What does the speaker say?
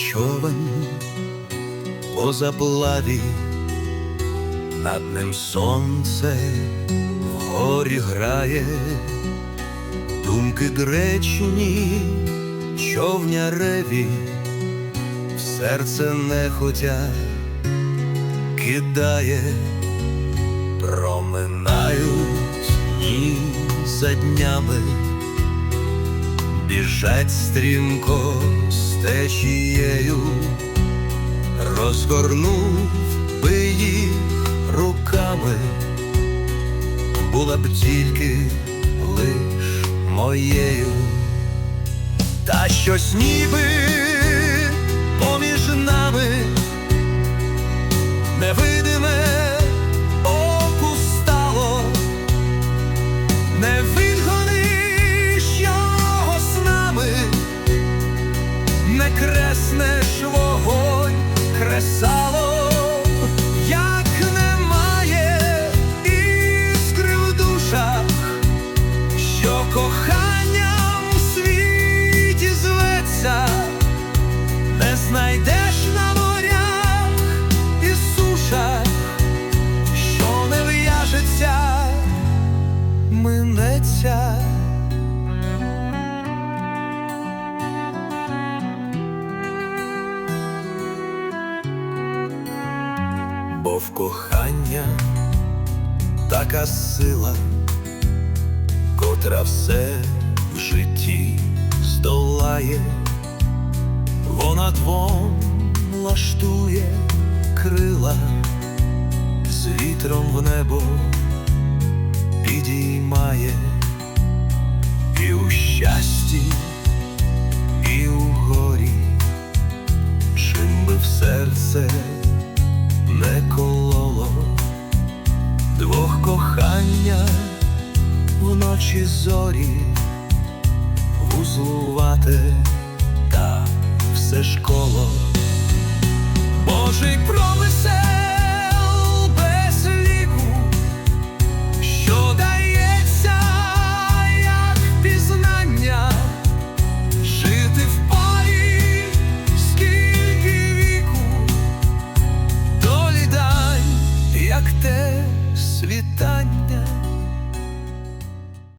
човен по заплаві, над ним сонце вгорі грає, думки гречні, човняреві, в серце нехотя кидає, проминають дні за днями біжать стрімко з течією, розгорнув би їх руками, була б тільки лиш моєю, та щось ніби поміж нами невидиме оку минеться. Бо в кохання така сила, котра все в житті здолає, вона двом лаштує крила з вітром в небо підіймає і у щасті, і у горі, чим би в серце не кололо, двох кохання вночі зорі, вузлувате та все ж коло. Божий про